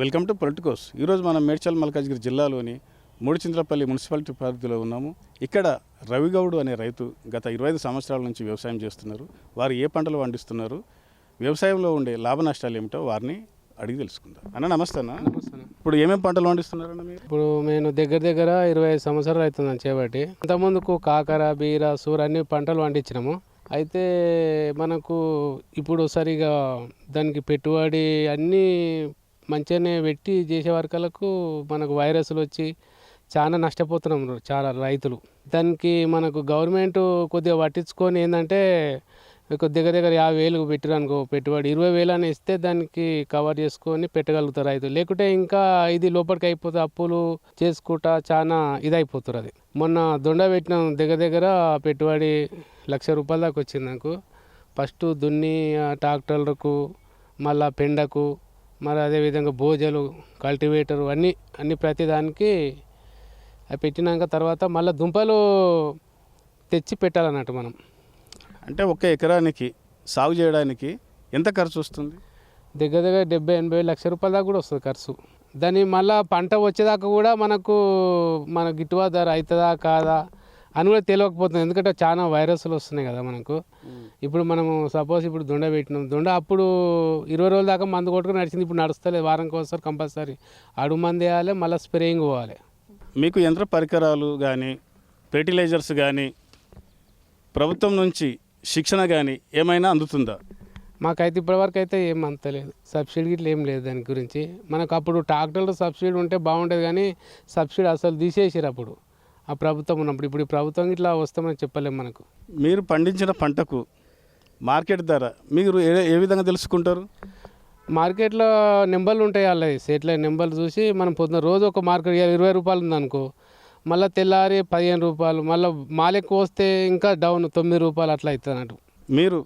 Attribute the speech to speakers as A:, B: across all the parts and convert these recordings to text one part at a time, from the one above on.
A: Welcome to Politicos. ఈరోజు మనం మేడ్చల్ మల్కాజ్గిరి జిల్లాలోని మూడుచింతలపల్లి మున్సిపాలిటీ పరిధిలో ఉన్నాము. ఇక్కడ రవిగౌడ్ అనే రైతు గత ఇరవై ఐదు సంవత్సరాల నుంచి వ్యవసాయం చేస్తున్నారు. వారు ఏ పంటలు పండిస్తున్నారు? వ్యవసాయంలో ఉండే లాభ నష్టాలు ఏమిటో వారిని అడిగి తెలుసుకుందాం. అన్న నమస్తే అన్న. ఇప్పుడు ఏమేమి పంటలు పండిస్తున్నారన్న మీరు?
B: ఇప్పుడు నేను దగ్గర దగ్గర ఇరవై ఐదు సంవత్సరాలు అవుతుందని చేపట్టి. అంతకుముందుకు కాకర బీర సూర అన్ని పంటలు పండించినాము. అయితే మనకు ఇప్పుడు సరిగా దానికి పెట్టుబడి అన్నీ మంచిగానే పెట్టి చేసే వర్గాలకు మనకు వైరస్లు వచ్చి చాలా నష్టపోతున్నాం చాలా రైతులు. దానికి మనకు గవర్నమెంట్ కొద్దిగా పట్టించుకొని ఏంటంటే దగ్గర దగ్గర యాభై వేలు పెట్టిరు అనుకో పెట్టుబడి ఇరవై వేలు అని ఇస్తే దానికి కవర్ చేసుకొని పెట్టగలుగుతారు రైతులు. లేకుంటే ఇంకా ఇది లోపలికి అయిపోతే అప్పులు చేసుకుంటా చాలా ఇది అది. మొన్న దొండ పెట్టిన దగ్గర దగ్గర పెట్టుబడి లక్ష రూపాయల దాకా వచ్చింది నాకు. ఫస్ట్ దున్ని ట్రాక్టర్లకు మళ్ళీ పెండకు మరి అదేవిధంగా బోజలు కల్టివేటరు అన్నీ అన్ని ప్రతి దానికి అవి పెట్టినాక తర్వాత మళ్ళీ దుంపలు తెచ్చి పెట్టాలన్నట్టు మనం.
A: అంటే ఒక ఎకరానికి సాగు చేయడానికి ఎంత ఖర్చు వస్తుంది?
B: దగ్గర దగ్గర డెబ్బై ఎనభై లక్ష రూపాయల దాకా కూడా వస్తుంది ఖర్చు. దాని మళ్ళా పంట వచ్చేదాకా కూడా మనకు మన గిట్టుబాటు ధర అవుతుందా కాదా? అని కూడా తెలియకపోతుంది ఎందుకంటే చాలా వైరస్లు వస్తున్నాయి కదా మనకు. ఇప్పుడు మనము సపోజ్ ఇప్పుడు దొండ పెట్టినాం. దొండ అప్పుడు ఇరవై రోజుల దాకా మందు కొట్టుకుని నడిచింది. ఇప్పుడు నడుస్తలేదు. వారానికి ఒకసారి కంపల్సరీ. అడుగు మంది వేయాలి మళ్ళీ స్ప్రేయింగ్ పోవాలి.
A: మీకు యంత్ర పరికరాలు కానీ ఫెర్టిలైజర్స్ కానీ ప్రభుత్వం నుంచి శిక్షణ కానీ ఏమైనా అందుతుందా?
B: మాకైతే ఇప్పటివరకు అయితే ఏం అంతలేదు సబ్సిడీ ఇట్లా ఏం లేదు దాని గురించి. మనకు అప్పుడు ట్రాక్టర్లు సబ్సిడీ ఉంటే బాగుండేది కానీ సబ్సిడీ అసలు తీసేసారు అప్పుడు. ఆ ప్రభుత్వం ఉన్నప్పుడు. ఇప్పుడు ఈ ప్రభుత్వం ఇట్లా వస్తామని చెప్పలేము మనకు.
A: మీరు పండించిన పంటకు మార్కెట్ ధర మీరు ఏ ఏ విధంగా తెలుసుకుంటారు?
B: మార్కెట్లో నెంబర్లు ఉంటాయి వాళ్ళది సేట్ల నెంబర్లు చూసి మనం పొద్దున రోజు ఒక మార్కెట్ ఇరవై రూపాయలు ఉందనుకో మళ్ళీ తెల్లారి పదిహేను రూపాయలు మళ్ళీ మాలెక్కు వస్తే ఇంకా డౌన్ తొమ్మిది రూపాయలు అట్లా అవుతుంది అన్నట్టు.
A: మీరు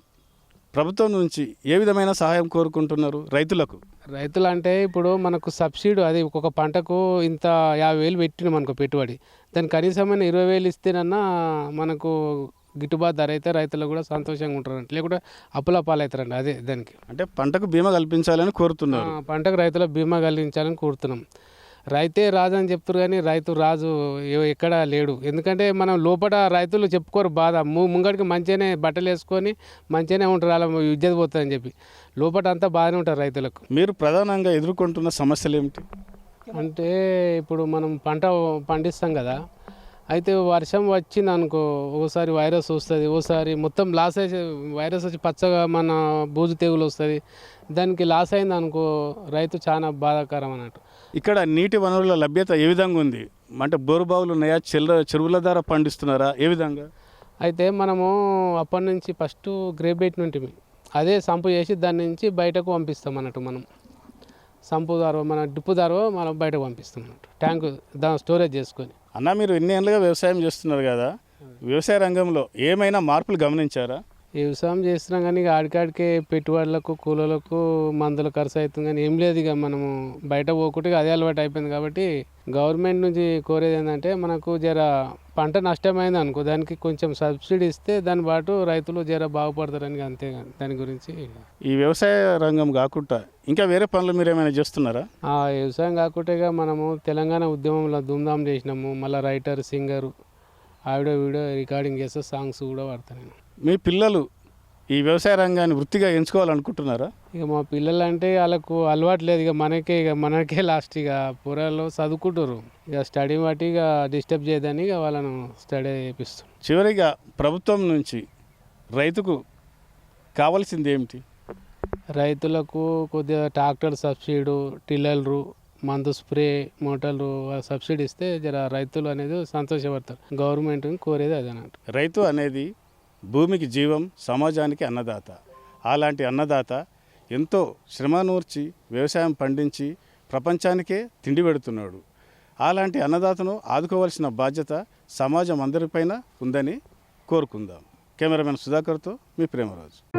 A: ప్రభుత్వం నుంచి ఏ విధమైన సహాయం కోరుకుంటున్నారు రైతులకు?
B: రైతులు అంటే ఇప్పుడు మనకు సబ్సిడీ అది ఒక్కొక్క పంటకు ఇంత యాభై వేలు పెట్టినాం మనకు పెట్టుబడి. దాని కనీసమైన ఇరవై వేలు ఇస్తేనన్నా మనకు గిట్టుబాటు ధర అయితే రైతులు కూడా సంతోషంగా ఉంటారంట. లేకుంటే అప్పుల పాలవుతారండి అదే దానికి.
A: అంటే పంటకు బీమా కల్పించాలని కోరుతున్నారు.
B: ఆ, పంటకు రైతుల బీమా కలిగించాలని కోరుతున్నాం. రైతే రాజు అని చెప్తారు కానీ రైతు రాజు ఎక్కడా లేడు. ఎందుకంటే మనం లోపల రైతులు చెప్పుకోరు బాధ. ము ముంగడికి మంచిగానే బట్టలు వేసుకొని మంచిగానే ఉంటారు. అలా విద్యత పోతుందని చెప్పి. లోపల అంతా బాగానే ఉంటారు రైతులకు.
A: మీరు ప్రధానంగా ఎదుర్కొంటున్న సమస్యలు ఏమిటి?
B: అంటే ఇప్పుడు మనం పంట పండిస్తాం కదా. అయితే వర్షం వచ్చింది అనుకో ఓసారి వైరస్ వస్తుంది. ఓసారి మొత్తం లాస్ అయితే వైరస్ వచ్చి పచ్చగా మన బూజు తెగులు వస్తుంది. దానికి లాస్ అయింది అనుకో రైతు చాలా బాధాకరం అన్నట్టు.
A: ఇక్కడ నీటి వనరుల లభ్యత ఏ విధంగా ఉంది? అంటే బోరుబావులు ఉన్నాయా? చెల్ల చెరువుల ద్వారా పండిస్తున్నారా? ఏ విధంగా?
B: అయితే మనము అప్పటి నుంచి ఫస్ట్ గ్రేప్ బెట్ నుండి అదే సంపు చేసి దాని నుంచి బయటకు పంపిస్తాం అన్నట్టు మనం. సంపు దారో మన డిప్పు దారో మనం బయటకు పంపిస్తాం అన్నట్టు. ట్యాంకు దాని స్టోరేజ్ చేసుకొని.
A: అన్న మీరు ఎన్ని ఏళ్ళుగా వ్యవసాయం చేస్తున్నారు కదా? వ్యవసాయ రంగంలో ఏమైనా మార్పులు గమనించారా?
B: వ్యవసాయం చేస్తున్నాం కానీ ఇక ఆడికాడికే పెట్టుబడులకు కూలీలకు మందుల ఖర్చు అవుతుంది కానీ ఏం లేదు ఇక మనము బయట పోకుంటే అదే అలవాటు అయిపోయింది కాబట్టి గవర్నమెంట్ నుంచి కోరేది ఏంటంటే మనకు జర పంట నష్టమైంది అనుకో దానికి కొంచెం సబ్సిడీ ఇస్తే దాని పాటు రైతులు జర బాగుపడతారని అంతే దాని గురించి
A: ఈ వ్యవసాయ రంగం కాకుండా ఇంకా వేరే పనులు మీరు ఏమైనా చేస్తున్నారా?
B: ఆ వ్యవసాయం కాకుండా మనము తెలంగాణ ఉద్యమంలో ధూమ్ధామ్ చేసినాము. మళ్ళీ రైటర్ సింగరు ఆవిడో వీడియో రికార్డింగ్ చేస్తే సాంగ్స్ కూడా వాడతాను నేను.
A: మీ పిల్లలు ఈ వ్యవసాయ రంగాన్ని వృత్తిగా ఎంచుకోవాలనుకుంటున్నారా?
B: ఇక మా పిల్లలు అంటే వాళ్ళకు అలవాటు లేదు. ఇక మనకే ఇక మనకే లాస్ట్ ఇక పొరాలు చదువుకుంటారు ఇక స్టడీ బట్టి ఇక డిస్టర్బ్ చేయదని ఇక వాళ్ళను స్టడీ చేపిస్తాం
A: చివరిగా ప్రభుత్వం నుంచి రైతుకు కావాల్సింది ఏమిటి?
B: రైతులకు కొద్దిగా ట్రాక్టర్ సబ్సిడీ టిల్లర్లు మందు స్ప్రే మోటార్లు సబ్సిడీ ఇస్తే జర రైతులు అనేది సంతోషపడతారు. గవర్నమెంట్ కోరేది అది అన్నట్టు
A: రైతు అనేది భూమికి జీవం సమాజానికి అన్నదాత. అలాంటి అన్నదాత ఎంతో శ్రమనూర్చి వ్యవసాయం పండించి ప్రపంచానికే తిండి పెడుతున్నాడు. అలాంటి అన్నదాతను ఆదుకోవాల్సిన బాధ్యత సమాజం అందరిపైన ఉందని కోరుకుందాం. కెమెరామెన్ సుధాకర్తో మీ Premaraju.